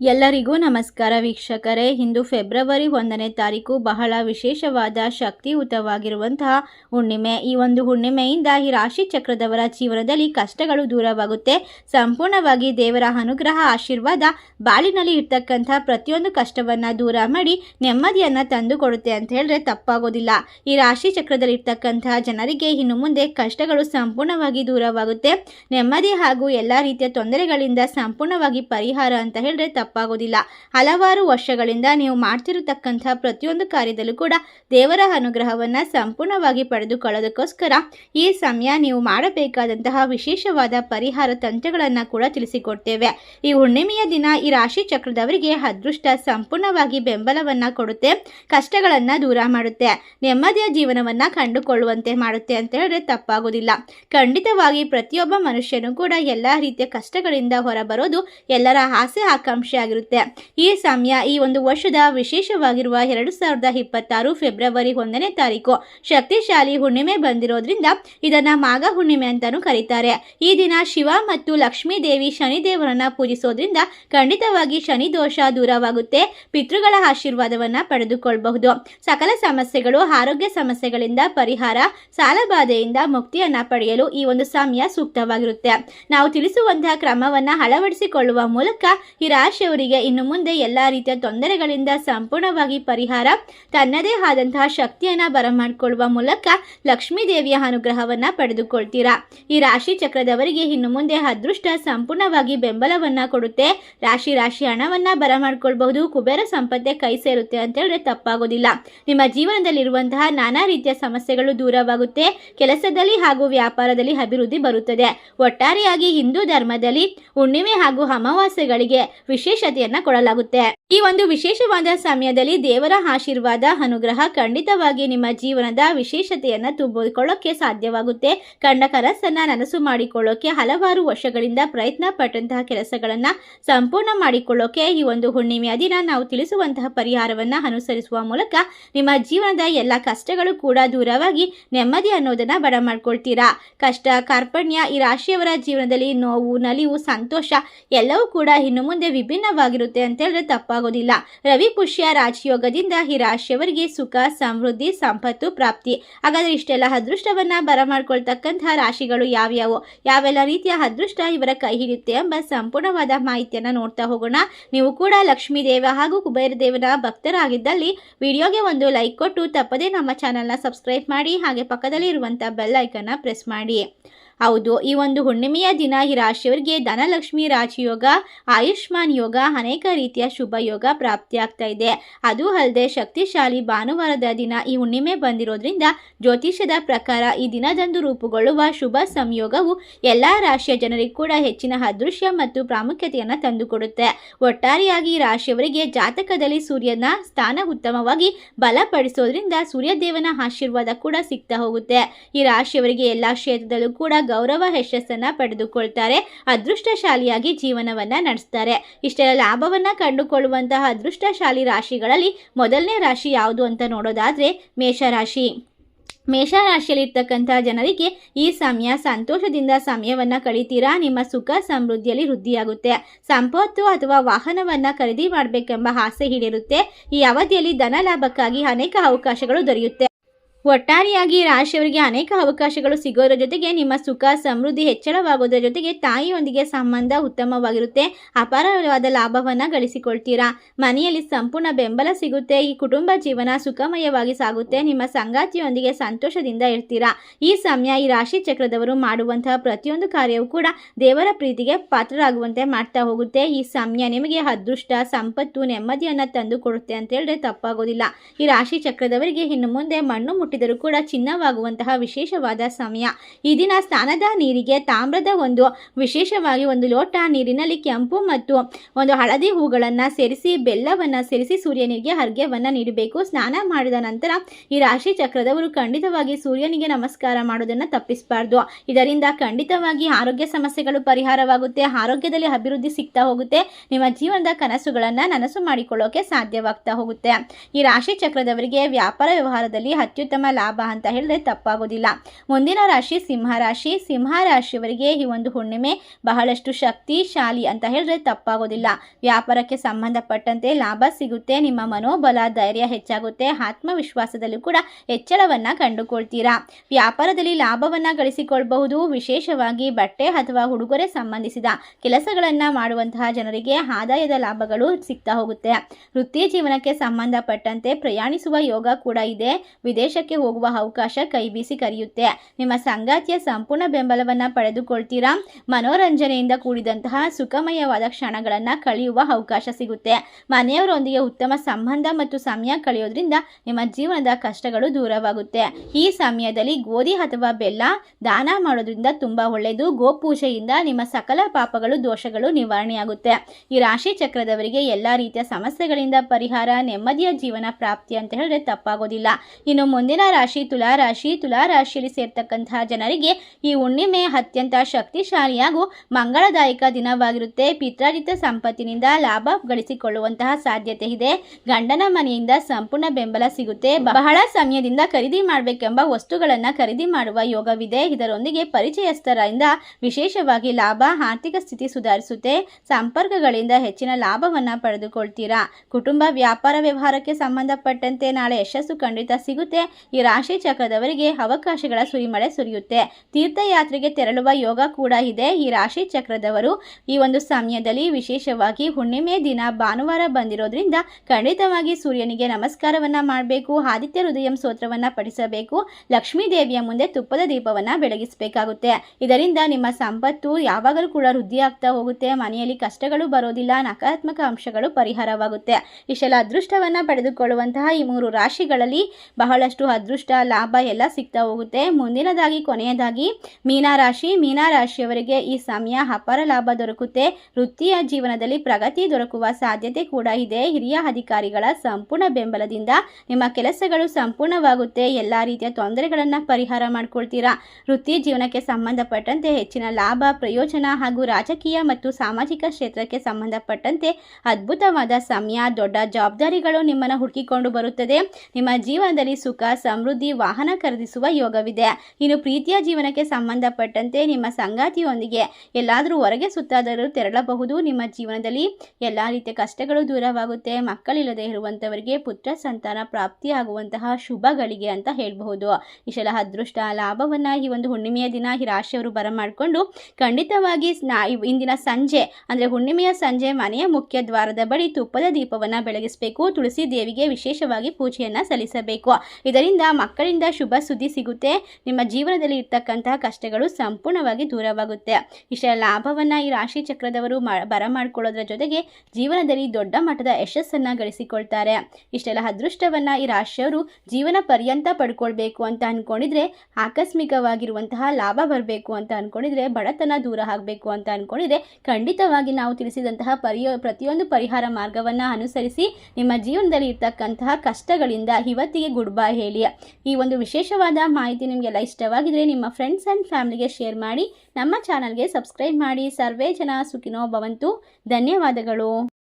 ಎಲ್ಲರಿಗೂ ನಮಸ್ಕಾರ ವೀಕ್ಷಕರೇ. ಇಂದು ಫೆಬ್ರವರಿ ಒಂದನೇ ತಾರೀಕು ಬಹಳ ವಿಶೇಷವಾದ ಶಕ್ತಿಯುತವಾಗಿರುವಂತಹ ಹುಣ್ಣಿಮೆ. ಈ ಒಂದು ಹುಣ್ಣಿಮೆಯಿಂದ ಈ ರಾಶಿ ಚಕ್ರದವರ ಜೀವನದಲ್ಲಿ ಕಷ್ಟಗಳು ದೂರವಾಗುತ್ತೆ. ಸಂಪೂರ್ಣವಾಗಿ ದೇವರ ಅನುಗ್ರಹ, ಆಶೀರ್ವಾದ ಬಾಳಿನಲ್ಲಿ ಇರ್ತಕ್ಕಂಥ ಪ್ರತಿಯೊಂದು ಕಷ್ಟವನ್ನು ದೂರ ಮಾಡಿ ನೆಮ್ಮದಿಯನ್ನು ತಂದು ಕೊಡುತ್ತೆ ಅಂತ ಹೇಳಿದ್ರೆ ತಪ್ಪಾಗೋದಿಲ್ಲ. ಈ ರಾಶಿ ಚಕ್ರದಲ್ಲಿ ಇರ್ತಕ್ಕಂತಹ ಜನರಿಗೆ ಇನ್ನು ಮುಂದೆ ಕಷ್ಟಗಳು ಸಂಪೂರ್ಣವಾಗಿ ದೂರವಾಗುತ್ತೆ. ನೆಮ್ಮದಿ ಹಾಗೂ ಎಲ್ಲ ರೀತಿಯ ತೊಂದರೆಗಳಿಂದ ಸಂಪೂರ್ಣವಾಗಿ ಪರಿಹಾರ ಅಂತ ಹೇಳಿದ್ರೆ ತಪ್ಪಾಗೋದಿಲ್ಲ. ಹಲವಾರು ವರ್ಷಗಳಿಂದ ನೀವು ಮಾಡ್ತಿರತಕ್ಕಂಥ ಪ್ರತಿಯೊಂದು ಕಾರ್ಯದಲ್ಲೂ ಕೂಡ ದೇವರ ಅನುಗ್ರಹವನ್ನು ಸಂಪೂರ್ಣವಾಗಿ ಪಡೆದುಕೊಳ್ಳೋದಕ್ಕೋಸ್ಕರ ಈ ಸಮಯ ನೀವು ಮಾಡಬೇಕಾದಂತಹ ವಿಶೇಷವಾದ ಪರಿಹಾರ ತಂತ್ರಗಳನ್ನು ಕೂಡ ತಿಳಿಸಿಕೊಡ್ತೇವೆ. ಈ ಹುಣ್ಣಿಮೆಯ ದಿನ ಈ ರಾಶಿ ಚಕ್ರದವರಿಗೆ ಅದೃಷ್ಟ ಸಂಪೂರ್ಣವಾಗಿ ಬೆಂಬಲವನ್ನು ಕೊಡುತ್ತೆ, ಕಷ್ಟಗಳನ್ನು ದೂರ ಮಾಡುತ್ತೆ, ನೆಮ್ಮದಿಯ ಜೀವನವನ್ನು ಕಂಡುಕೊಳ್ಳುವಂತೆ ಮಾಡುತ್ತೆ ಅಂತ ಹೇಳಿದ್ರೆ ತಪ್ಪಾಗೋದಿಲ್ಲ. ಖಂಡಿತವಾಗಿ ಪ್ರತಿಯೊಬ್ಬ ಮನುಷ್ಯನೂ ಕೂಡ ಎಲ್ಲ ರೀತಿಯ ಕಷ್ಟಗಳಿಂದ ಹೊರಬರೋದು ಎಲ್ಲರ ಆಸೆ, ಆಕಾಂಕ್ಷೆ ಆಗಿರುತ್ತೆ ಈ ಸಮಯ ಈ ಒಂದು ವರ್ಷದ ವಿಶೇಷವಾಗಿರುವ ಎರಡು ಸಾವಿರದ ಇಪ್ಪತ್ತಾರು ಫೆಬ್ರವರಿ ಒಂದನೇ ತಾರೀಕು. ಶಕ್ತಿಶಾಲಿ ಹುಣ್ಣಿಮೆ ಬಂದಿರೋದ್ರಿಂದ ಇದನ್ನ ಮಾಘ ಹುಣ್ಣಿಮೆ ಅಂತಾನೂ ಕರೀತಾರೆ. ಈ ದಿನ ಶಿವ ಮತ್ತು ಲಕ್ಷ್ಮೀ ದೇವಿ ಶನಿದೇವರನ್ನ ಪೂಜಿಸೋದ್ರಿಂದ ಖಂಡಿತವಾಗಿ ಶನಿ ದೋಷ ದೂರವಾಗುತ್ತೆ. ಪಿತೃಗಳ ಆಶೀರ್ವಾದವನ್ನ ಪಡೆದುಕೊಳ್ಳಬಹುದು ಸಕಲ ಸಮಸ್ಯೆಗಳು, ಆರೋಗ್ಯ ಸಮಸ್ಯೆಗಳಿಂದ ಪರಿಹಾರ, ಸಾಲಬಾಧೆಯಿಂದ ಮುಕ್ತಿಯನ್ನ ಪಡೆಯಲು ಈ ಒಂದು ಸಮಯ ಸೂಕ್ತವಾಗಿರುತ್ತೆ. ನಾವು ತಿಳಿಸುವಂತಹ ಕ್ರಮವನ್ನ ಅಳವಡಿಸಿಕೊಳ್ಳುವ ಮೂಲಕ ಈ ರಾಶಿಯವರಿಗೆ ಇನ್ನು ಮುಂದೆ ಎಲ್ಲ ರೀತಿಯ ತೊಂದರೆಗಳಿಂದ ಸಂಪೂರ್ಣವಾಗಿ ಪರಿಹಾರ, ತನ್ನದೇ ಆದಂತಹ ಶಕ್ತಿಯನ್ನ ಬರಮಾಡಿಕೊಳ್ಳುವ ಮೂಲಕ ಲಕ್ಷ್ಮೀ ದೇವಿಯ ಅನುಗ್ರಹವನ್ನ ಪಡೆದುಕೊಳ್ತೀರಾ? ಈ ರಾಶಿ ಚಕ್ರದವರಿಗೆ ಇನ್ನು ಮುಂದೆ ಅದೃಷ್ಟ ಸಂಪೂರ್ಣವಾಗಿ ಬೆಂಬಲವನ್ನ ಕೊಡುತ್ತೆ. ರಾಶಿ ರಾಶಿ ಹಣವನ್ನ ಬರಮಾಡ್ಕೊಳ್ಬಹುದು, ಕುಬೇರ ಸಂಪತ್ತೆ ಕೈ ಸೇರುತ್ತೆ ಅಂತ ಹೇಳಿದ್ರೆ ತಪ್ಪಾಗೋದಿಲ್ಲ. ನಿಮ್ಮ ಜೀವನದಲ್ಲಿರುವಂತಹ ನಾನಾ ರೀತಿಯ ಸಮಸ್ಯೆಗಳು ದೂರವಾಗುತ್ತೆ. ಕೆಲಸದಲ್ಲಿ ಹಾಗೂ ವ್ಯಾಪಾರದಲ್ಲಿ ಅಭಿವೃದ್ಧಿ ಬರುತ್ತದೆ. ಒಟ್ಟಾರೆಯಾಗಿ ಹಿಂದೂ ಧರ್ಮದಲ್ಲಿ ಹುಣ್ಣಿಮೆ ಹಾಗೂ ಅಮಾವಾಸ್ಯೆಗಳಿಗೆ ವಿಶೇಷತೆಯನ್ನ ಕೊಡಲಾಗುತ್ತೆ. ಈ ಒಂದು ವಿಶೇಷವಾದ ಸಮಯದಲ್ಲಿ ದೇವರ ಆಶೀರ್ವಾದ, ಅನುಗ್ರಹ ಖಂಡಿತವಾಗಿ ನಿಮ್ಮ ಜೀವನದ ವಿಶೇಷತೆಯನ್ನ ತುಂಬಿಕೊಳ್ಳೋಕೆ ಸಾಧ್ಯವಾಗುತ್ತೆ. ಕಂಡ ಕನಸನ್ನ ನನಸು ಮಾಡಿಕೊಳ್ಳೋಕೆ, ಹಲವಾರು ವರ್ಷಗಳಿಂದ ಪ್ರಯತ್ನ ಪಟ್ಟಂತಹ ಕೆಲಸಗಳನ್ನ ಸಂಪೂರ್ಣ ಮಾಡಿಕೊಳ್ಳೋಕೆ ಈ ಒಂದು ಹುಣ್ಣಿಮೆಯ ದಿನ ನಾವು ತಿಳಿಸುವಂತಹ ಪರಿಹಾರವನ್ನ ಅನುಸರಿಸುವ ಮೂಲಕ ನಿಮ್ಮ ಜೀವನದ ಎಲ್ಲ ಕಷ್ಟಗಳು ಕೂಡ ದೂರವಾಗಿ ನೆಮ್ಮದಿ ಅನ್ನೋದನ್ನ ಬಡ ಮಾಡ್ಕೊಳ್ತೀರಾ. ಕಷ್ಟ, ಕಾರ್ಪಣ್ಯ ಈ ರಾಶಿಯವರ ಜೀವನದಲ್ಲಿ ನೋವು, ನಲಿವು, ಸಂತೋಷ ಎಲ್ಲವೂ ಕೂಡ ಇನ್ನು ಮುಂದೆ ವಿಭಿನ್ನವಾಗಿರುತ್ತೆ ಅಂತ ಹೇಳಿದ್ರೆ ತಪ್ಪಾಗೋದಿಲ್ಲ. ರವಿ ಪುಷ್ಯ ರಾಜಯೋಗದಿಂದ ಈ ರಾಶಿಯವರಿಗೆ ಸುಖ, ಸಮೃದ್ಧಿ, ಸಂಪತ್ತು, ಪ್ರಾಪ್ತಿ. ಹಾಗಾದ್ರೆ ಇಷ್ಟೆಲ್ಲ ಅದೃಷ್ಟವನ್ನ ಬರಮಾಡ್ಕೊಳ್ತಕ್ಕಂತಹ ರಾಶಿಗಳು ಯಾವ್ಯಾವು? ಯಾವೆಲ್ಲ ರೀತಿಯ ಅದೃಷ್ಟ ಇವರ ಕೈ ಹಿಡಿಯುತ್ತೆ ಎಂಬ ಸಂಪೂರ್ಣವಾದ ಮಾಹಿತಿಯನ್ನ ನೋಡ್ತಾ ಹೋಗೋಣ. ನೀವು ಕೂಡ ಲಕ್ಷ್ಮೀ ದೇವ ಹಾಗೂ ಕುಬೇರ ದೇವನ ಭಕ್ತರಾಗಿದ್ದಲ್ಲಿ ವಿಡಿಯೋಗೆ ಒಂದು ಲೈಕ್ ಕೊಟ್ಟು ತಪ್ಪದೇ ನಮ್ಮ ಚಾನೆಲ್ನ ಸಬ್ಸ್ಕ್ರೈಬ್ ಮಾಡಿ ಹಾಗೆ ಪಕ್ಕದಲ್ಲಿ ಇರುವಂಥ ಬೆಲ್ ಐಕನ್ನ ಪ್ರೆಸ್ ಮಾಡಿ. ಹೌದು, ಈ ಒಂದು ಹುಣ್ಣಿಮೆಯ ದಿನ ಈ ರಾಶಿಯವರಿಗೆ ಧನಲಕ್ಷ್ಮಿ ರಾಜಯೋಗ ಆಯುಷ್ಮಾನ್ ಯೋಗ, ಅನೇಕ ರೀತಿಯ ಶುಭ ಯೋಗ ಪ್ರಾಪ್ತಿಯಾಗ್ತಾ ಇದೆ. ಅದು ಅಲ್ಲದೆ ಶಕ್ತಿಶಾಲಿ ಭಾನುವಾರದ ದಿನ ಈ ಹುಣ್ಣಿಮೆ ಬಂದಿರೋದ್ರಿಂದ ಜ್ಯೋತಿಷ್ಯದ ಪ್ರಕಾರ ಈ ದಿನದಂದು ರೂಪುಗೊಳ್ಳುವ ಶುಭ ಸಂಯೋಗವು ಎಲ್ಲ ರಾಶಿಯ ಜನರಿಗೂ ಕೂಡ ಹೆಚ್ಚಿನ ಅದೃಶ್ಯ ಮತ್ತು ಪ್ರಾಮುಖ್ಯತೆಯನ್ನು ತಂದುಕೊಡುತ್ತೆ. ಒಟ್ಟಾರೆಯಾಗಿ ರಾಶಿಯವರಿಗೆ ಜಾತಕದಲ್ಲಿ ಸೂರ್ಯನ ಸ್ಥಾನ ಉತ್ತಮವಾಗಿ ಬಲಪಡಿಸೋದ್ರಿಂದ ಸೂರ್ಯದೇವನ ಆಶೀರ್ವಾದ ಕೂಡ ಸಿಗ್ತಾ ಹೋಗುತ್ತೆ. ಈ ರಾಶಿಯವರಿಗೆ ಎಲ್ಲ ಕ್ಷೇತ್ರದಲ್ಲೂ ಕೂಡ ಗೌರವ ಯಶಸ್ಸನ್ನ ಪಡೆದುಕೊಳ್ತಾರೆ, ಅದೃಷ್ಟಶಾಲಿಯಾಗಿ ಜೀವನವನ್ನ ನಡೆಸ್ತಾರೆ. ಇಷ್ಟೆಲ್ಲ ಲಾಭವನ್ನ ಕಂಡುಕೊಳ್ಳುವಂತಹ ಅದೃಷ್ಟಶಾಲಿ ರಾಶಿಗಳಲ್ಲಿ ಮೊದಲನೇ ರಾಶಿ ಯಾವುದು ಅಂತ ನೋಡೋದಾದ್ರೆ ಮೇಷರಾಶಿ. ಮೇಷರಾಶಿಯಲ್ಲಿರ್ತಕ್ಕಂಥ ಜನರಿಗೆ ಈ ಸಮಯ ಸಂತೋಷದಿಂದ ಸಮಯವನ್ನ ಕಳಿತೀರಾ? ನಿಮ್ಮ ಸುಖ ಸಮೃದ್ಧಿಯಲ್ಲಿ ವೃದ್ಧಿಯಾಗುತ್ತೆ. ಸಂಪತ್ತು ಅಥವಾ ವಾಹನವನ್ನ ಖರೀದಿ ಮಾಡಬೇಕೆಂಬ ಆಸೆ ಹಿಡಿರುತ್ತೆ ಈ ಅವಧಿಯಲ್ಲಿ ಧನ ಲಾಭಕ್ಕಾಗಿ ಅನೇಕ ಅವಕಾಶಗಳು ದೊರೆಯುತ್ತೆ. ಒಟ್ಟಾರೆಯಾಗಿ ರಾಶಿಯವರಿಗೆ ಅನೇಕ ಅವಕಾಶಗಳು ಸಿಗೋದ್ರ ಜೊತೆಗೆ ನಿಮ್ಮ ಸುಖ, ಸಮೃದ್ಧಿ, ಹೆಚ್ಚಳವಾಗೋದ್ರ ಜೊತೆಗೆ ತಾಯಿಯೊಂದಿಗೆ ಸಂಬಂಧ ಉತ್ತಮವಾಗಿರುತ್ತೆ. ಅಪಾರವಾದ ಲಾಭವನ್ನು ಗಳಿಸಿಕೊಳ್ತೀರಾ. ಮನೆಯಲ್ಲಿ ಸಂಪೂರ್ಣ ಬೆಂಬಲ ಸಿಗುತ್ತೆ. ಈ ಕುಟುಂಬ ಜೀವನ ಸುಖಮಯವಾಗಿ ಸಾಗುತ್ತೆ. ನಿಮ್ಮ ಸಂಗಾತಿಯೊಂದಿಗೆ ಸಂತೋಷದಿಂದ ಇರ್ತೀರಾ. ಈ ಸಮಯ ಈ ರಾಶಿ ಚಕ್ರದವರು ಮಾಡುವಂತಹ ಪ್ರತಿಯೊಂದು ಕಾರ್ಯವೂ ಕೂಡ ದೇವರ ಪ್ರೀತಿಗೆ ಪಾತ್ರರಾಗುವಂತೆ ಮಾಡ್ತಾ ಹೋಗುತ್ತೆ. ಈ ಸಮಯ ನಿಮಗೆ ಅದೃಷ್ಟ, ಸಂಪತ್ತು, ನೆಮ್ಮದಿಯನ್ನು ತಂದು ಕೊಡುತ್ತೆ ಅಂತ ಹೇಳಿದ್ರೆ ತಪ್ಪಾಗೋದಿಲ್ಲ. ಈ ರಾಶಿ ಚಕ್ರದವರಿಗೆ ಇನ್ನು ಮುಂದೆ ಮಣ್ಣು ಮುಟ್ಟಿದರೂ ಕೂಡ ಚಿನ್ನವಾಗುವಂತಹ ವಿಶೇಷವಾದ ಸಮಯ. ಈ ದಿನ ಸ್ನಾನದ ನೀರಿಗೆ ತಾಮ್ರದ ಒಂದು ವಿಶೇಷವಾಗಿ ಒಂದು ಲೋಟ ನೀರಿನಲ್ಲಿ ಕೆಂಪು ಮತ್ತು ಒಂದು ಹಳದಿ ಹೂಗಳನ್ನು ಸೇರಿಸಿ, ಬೆಲ್ಲವನ್ನು ಸೇರಿಸಿ ಸೂರ್ಯನಿಗೆ ಅರ್ಘ್ಯವನ್ನು ನೀಡಬೇಕು. ಸ್ನಾನ ಮಾಡಿದ ನಂತರ ಈ ರಾಶಿ ಚಕ್ರದವರು ಖಂಡಿತವಾಗಿ ಸೂರ್ಯನಿಗೆ ನಮಸ್ಕಾರ ಮಾಡೋದನ್ನು ತಪ್ಪಿಸಬಾರ್ದು. ಇದರಿಂದ ಖಂಡಿತವಾಗಿ ಆರೋಗ್ಯ ಸಮಸ್ಯೆಗಳು ಪರಿಹಾರವಾಗುತ್ತೆ, ಆರೋಗ್ಯದಲ್ಲಿ ಅಭಿವೃದ್ಧಿ ಸಿಗ್ತಾ ಹೋಗುತ್ತೆ, ನಿಮ್ಮ ಜೀವನದ ಕನಸುಗಳನ್ನು ನನಸು ಮಾಡಿಕೊಳ್ಳೋಕೆ ಸಾಧ್ಯವಾಗ್ತಾ ಹೋಗುತ್ತೆ. ಈ ರಾಶಿ ಚಕ್ರದವರಿಗೆ ವ್ಯಾಪಾರ ವ್ಯವಹಾರದಲ್ಲಿ ಅತ್ಯುತ್ತಮ ಉತ್ತಮ ಲಾಭ ಅಂತ ಹೇಳಿದ್ರೆ ತಪ್ಪಾಗೋದಿಲ್ಲ. ಮುಂದಿನ ರಾಶಿ ಸಿಂಹ ರಾಶಿ. ಸಿಂಹ ರಾಶಿಯವರಿಗೆ ಈ ಒಂದು ಹುಣ್ಣಿಮೆ ಬಹಳಷ್ಟು ಶಕ್ತಿಶಾಲಿ ಅಂತ ಹೇಳಿದ್ರೆ ತಪ್ಪಾಗೋದಿಲ್ಲ. ವ್ಯಾಪಾರಕ್ಕೆ ಸಂಬಂಧಪಟ್ಟಂತೆ ಲಾಭ ಸಿಗುತ್ತೆ, ನಿಮ್ಮ ಮನೋಬಲ, ಧೈರ್ಯ ಹೆಚ್ಚಾಗುತ್ತೆ, ಆತ್ಮವಿಶ್ವಾಸದಲ್ಲೂ ಕೂಡ ಹೆಚ್ಚಳವನ್ನ ಕಂಡುಕೊಳ್ತೀರಾ? ವ್ಯಾಪಾರದಲ್ಲಿ ಲಾಭವನ್ನ ಗಳಿಸಿಕೊಳ್ಳಬಹುದು ವಿಶೇಷವಾಗಿ ಬಟ್ಟೆ ಅಥವಾ ಉಡುಗೊರೆ ಸಂಬಂಧಿಸಿದ ಕೆಲಸಗಳನ್ನ ಮಾಡುವಂತಹ ಜನರಿಗೆ ಆದಾಯದ ಲಾಭಗಳು ಸಿಗ್ತಾ ಹೋಗುತ್ತೆ. ವೃತ್ತಿ ಜೀವನಕ್ಕೆ ಸಂಬಂಧಪಟ್ಟಂತೆ ಪ್ರಯಾಣಿಸುವ ಯೋಗ ಕೂಡ ಇದೆ. ವಿದೇಶಕ್ಕೆ ಹೋಗುವ ಅವಕಾಶ ಕೈ ಬೀಸಿ ಕರೆಯುತ್ತೆ. ನಿಮ್ಮ ಸಂಗಾತಿಯ ಸಂಪೂರ್ಣ ಬೆಂಬಲವನ್ನ ಪಡೆದುಕೊಳ್ತೀರಾ? ಮನೋರಂಜನೆಯಿಂದ ಕೂಡಿದಂತಹ ಸುಖಮಯವಾದ ಕ್ಷಣಗಳನ್ನ ಕಳೆಯುವ ಅವಕಾಶ ಸಿಗುತ್ತೆ. ಮನೆಯವರೊಂದಿಗೆ ಉತ್ತಮ ಸಂಬಂಧ ಮತ್ತು ಸಮಯ ಕಳೆಯೋದ್ರಿಂದ ನಿಮ್ಮ ಜೀವನದ ಕಷ್ಟಗಳು ದೂರವಾಗುತ್ತೆ. ಈ ಸಮಯದಲ್ಲಿ ಗೋಧಿ ಅಥವಾ ಬೆಲ್ಲ ದಾನ ಮಾಡೋದ್ರಿಂದ ತುಂಬಾ ಒಳ್ಳೆಯದು. ಗೋಪೂಜೆಯಿಂದ ನಿಮ್ಮ ಸಕಲ ಪಾಪಗಳು, ದೋಷಗಳು ನಿವಾರಣೆಯಾಗುತ್ತೆ. ಈ ರಾಶಿ ಚಕ್ರದವರಿಗೆ ಎಲ್ಲ ರೀತಿಯ ಸಮಸ್ಯೆಗಳಿಂದ ಪರಿಹಾರ, ನೆಮ್ಮದಿಯ ಜೀವನ ಪ್ರಾಪ್ತಿ ಅಂತ ಹೇಳಿದ್ರೆ ತಪ್ಪಾಗೋದಿಲ್ಲ. ಇನ್ನು ಮುಂದಿನ ರಾಶಿ, ತುಲಾ ರಾಶಿ, ತುಲಾ ರಾಶಿಯಲ್ಲಿ ಸೇರ್ತಕ್ಕಂತಹ ಜನರಿಗೆ ಈ ಹುಣ್ಣಿಮೆ ಅತ್ಯಂತ ಶಕ್ತಿಶಾಲಿ ಹಾಗೂ ಮಂಗಳದಾಯಕ ದಿನವಾಗಿರುತ್ತೆ. ಪಿತ್ರಾಜಿತ ಸಂಪತ್ತಿನಿಂದ ಲಾಭ ಗಳಿಸಿಕೊಳ್ಳುವಂತಹ ಸಾಧ್ಯತೆ ಇದೆ. ಗಂಡನ ಮನೆಯಿಂದ ಸಂಪೂರ್ಣ ಬೆಂಬಲ ಸಿಗುತ್ತೆ. ಬಹಳ ಸಮಯದಿಂದ ಖರೀದಿ ಮಾಡಬೇಕೆಂಬ ವಸ್ತುಗಳನ್ನು ಖರೀದಿ ಮಾಡುವ ಯೋಗವಿದೆ. ಇದರೊಂದಿಗೆ ಪರಿಚಯಸ್ಥರಿಂದ ವಿಶೇಷವಾಗಿ ಲಾಭ, ಆರ್ಥಿಕ ಸ್ಥಿತಿ ಸುಧಾರಿಸುತ್ತೆ. ಸಂಪರ್ಕಗಳಿಂದ ಹೆಚ್ಚಿನ ಲಾಭವನ್ನ ಪಡೆದುಕೊಳ್ತೀರಾ. ಕುಟುಂಬ ವ್ಯಾಪಾರ ವ್ಯವಹಾರಕ್ಕೆ ಸಂಬಂಧಪಟ್ಟಂತೆ ನಾಳೆ ಯಶಸ್ಸು ಖಂಡಿತ ಸಿಗುತ್ತೆ. ಈ ರಾಶಿ ಚಕ್ರದವರಿಗೆ ಅವಕಾಶಗಳ ಸುರಿಮಳೆ ಸುರಿಯುತ್ತೆ. ತೀರ್ಥಯಾತ್ರೆಗೆ ತೆರಳುವ ಯೋಗ ಕೂಡ ಇದೆ. ಈ ರಾಶಿ ಚಕ್ರದವರು ಈ ಒಂದು ಸಮಯದಲ್ಲಿ ವಿಶೇಷವಾಗಿ ಹುಣ್ಣಿಮೆ ದಿನ ಭಾನುವಾರ ಬಂದಿರೋದ್ರಿಂದ ಖಂಡಿತವಾಗಿ ಸೂರ್ಯನಿಗೆ ನಮಸ್ಕಾರವನ್ನ ಮಾಡಬೇಕು, ಆದಿತ್ಯ ಹೃದಯಂ ಸ್ತೋತ್ರವನ್ನ ಪಠಿಸಬೇಕು, ಲಕ್ಷ್ಮೀ ದೇವಿಯ ಮುಂದೆ ತುಪ್ಪದ ದೀಪವನ್ನ ಬೆಳಗಿಸಬೇಕಾಗುತ್ತೆ. ಇದರಿಂದ ನಿಮ್ಮ ಸಂಪತ್ತು ಯಾವಾಗಲೂ ಕೂಡ ವೃದ್ಧಿ ಆಗ್ತಾ ಹೋಗುತ್ತೆ. ಮನೆಯಲ್ಲಿ ಕಷ್ಟಗಳು ಬರೋದಿಲ್ಲ, ನಕಾರಾತ್ಮಕ ಅಂಶಗಳು ಪರಿಹಾರವಾಗುತ್ತೆ. ಇಷ್ಟೆಲ್ಲ ಅದೃಷ್ಟವನ್ನ ಪಡೆದುಕೊಳ್ಳುವಂತಹ ಈ ಮೂರು ರಾಶಿಗಳಲ್ಲಿ ಬಹಳಷ್ಟು ಅದೃಷ್ಟ, ಲಾಭ ಎಲ್ಲ ಸಿಗ್ತಾ ಹೋಗುತ್ತೆ. ಮುಂದಿನದಾಗಿ, ಕೊನೆಯದಾಗಿ ಮೀನಾ ರಾಶಿ ಮೀನಾ ರಾಶಿಯವರಿಗೆ ಈ ಸಮಯ ಅಪಾರ ಲಾಭ ದೊರಕುತ್ತೆ. ವೃತ್ತಿಯ ಜೀವನದಲ್ಲಿ ಪ್ರಗತಿ ದೊರಕುವ ಸಾಧ್ಯತೆ ಕೂಡ ಇದೆ. ಹಿರಿಯ ಅಧಿಕಾರಿಗಳ ಸಂಪೂರ್ಣ ಬೆಂಬಲದಿಂದ ನಿಮ್ಮ ಕೆಲಸಗಳು ಸಂಪೂರ್ಣವಾಗುತ್ತೆ. ಎಲ್ಲ ರೀತಿಯ ತೊಂದರೆಗಳನ್ನು ಪರಿಹಾರ ಮಾಡ್ಕೊಳ್ತೀರಾ? ವೃತ್ತಿ ಜೀವನಕ್ಕೆ ಸಂಬಂಧಪಟ್ಟಂತೆ ಹೆಚ್ಚಿನ ಲಾಭ, ಪ್ರಯೋಜನ ಹಾಗೂ ರಾಜಕೀಯ ಮತ್ತು ಸಾಮಾಜಿಕ ಕ್ಷೇತ್ರಕ್ಕೆ ಸಂಬಂಧಪಟ್ಟಂತೆ ಅದ್ಭುತವಾದ ಸಮಯ, ದೊಡ್ಡ ಜವಾಬ್ದಾರಿಗಳು ನಿಮ್ಮನ್ನು ಹುಡುಕಿಕೊಂಡು ಬರುತ್ತದೆ. ನಿಮ್ಮ ಜೀವನದಲ್ಲಿ ಸುಖ ಸಮೃದ್ಧಿ ವಾಹನ ಖರೀದಿಸುವ ಯೋಗವಿದೆ. ಇನ್ನು ಪ್ರೀತಿಯ ಜೀವನಕ್ಕೆ ಸಂಬಂಧಪಟ್ಟಂತೆ ನಿಮ್ಮ ಸಂಗಾತಿಯೊಂದಿಗೆ ಎಲ್ಲಾದರೂ ಹೊರಗೆ ಸುತ್ತಾದರೂ ತೆರಳಬಹುದು. ನಿಮ್ಮ ಜೀವನದಲ್ಲಿ ಎಲ್ಲ ರೀತಿಯ ಕಷ್ಟಗಳು ದೂರವಾಗುತ್ತೆ. ಮಕ್ಕಳಿಲ್ಲದೆ ಇರುವಂಥವರಿಗೆ ಪುತ್ರ ಸಂತಾನ ಪ್ರಾಪ್ತಿಯಾಗುವಂತಹ ಶುಭಗಳಿಗೆ ಅಂತ ಹೇಳಬಹುದು. ಇಷ್ಟೆಲ್ಲ ಅದೃಷ್ಟ ಲಾಭವನ್ನು ಈ ಒಂದು ಹುಣ್ಣಿಮೆಯ ದಿನ ಈ ರಾಶಿಯವರು ಬರಮಾಡಿಕೊಂಡು ಖಂಡಿತವಾಗಿ ಸ್ನಾ ಇಂದಿನ ಸಂಜೆ ಅಂದರೆ ಹುಣ್ಣಿಮೆಯ ಸಂಜೆ ಮನೆಯ ಮುಖ್ಯ ದ್ವಾರದ ಬಳಿ ತುಪ್ಪದ ದೀಪವನ್ನು ಬೆಳಗಿಸಬೇಕು. ತುಳಸಿ ದೇವಿಗೆ ವಿಶೇಷವಾಗಿ ಪೂಜೆಯನ್ನು ಸಲ್ಲಿಸಬೇಕು. ಇದರಿಂದ ಮಕ್ಕಳಿಂದ ಶುಭ ಸುದ್ದಿ ಸಿಗುತ್ತೆ. ನಿಮ್ಮ ಜೀವನದಲ್ಲಿ ಇರ್ತಕ್ಕಂತಹ ಕಷ್ಟಗಳು ಸಂಪೂರ್ಣವಾಗಿ ದೂರವಾಗುತ್ತೆ. ಇಷ್ಟರ ಲಾಭವನ್ನು ಈ ರಾಶಿ ಚಕ್ರದವರು ಬರಮಾಡ್ಕೊಳ್ಳೋದ್ರ ಜೊತೆಗೆ ಜೀವನದಲ್ಲಿ ದೊಡ್ಡ ಮಟ್ಟದ ಯಶಸ್ಸನ್ನು ಗಳಿಸಿಕೊಳ್ತಾರೆ. ಇಷ್ಟೆಲ್ಲ ಅದೃಷ್ಟವನ್ನು ಈ ರಾಶಿಯವರು ಜೀವನ ಪರ್ಯಂತ ಪಡ್ಕೊಳ್ಬೇಕು ಅಂತ ಅಂದ್ಕೊಂಡಿದ್ರೆ ಆಕಸ್ಮಿಕವಾಗಿರುವಂತಹ ಲಾಭ ಬರಬೇಕು ಅಂತ ಅಂದ್ಕೊಂಡಿದ್ರೆ ಬಡತನ ದೂರ ಆಗಬೇಕು ಅಂತ ಅಂದ್ಕೊಂಡಿದ್ರೆ ಖಂಡಿತವಾಗಿ ನಾವು ತಿಳಿಸಿದಂತಹ ಪರಿಯ ಪ್ರತಿಯೊಂದು ಪರಿಹಾರ ಮಾರ್ಗವನ್ನು ಅನುಸರಿಸಿ ನಿಮ್ಮ ಜೀವನದಲ್ಲಿ ಇರ್ತಕ್ಕಂತಹ ಕಷ್ಟಗಳಿಂದ ಇವತ್ತಿಗೆ ಗುಡ್ ಬೈ ಹೇಳಿ. ಈ ಒಂದು ವಿಶೇಷವಾದ ಮಾಹಿತಿ ನಿಮಗೆಲ್ಲ ಇಷ್ಟವಾಗಿದ್ರೆ ನಿಮ್ಮ ಫ್ರೆಂಡ್ಸ್ ಆ್ಯಂಡ್ ಫ್ಯಾಮಿಲಿಗೆ ಶೇರ್ ಮಾಡಿ, ನಮ್ಮ ಚಾನಲ್ಗೆ ಸಬ್ಸ್ಕ್ರೈಬ್ ಮಾಡಿ. ಸರ್ವೇ ಜನ ಸುಖಿನೋ ಭವಂತು. ಧನ್ಯವಾದಗಳು.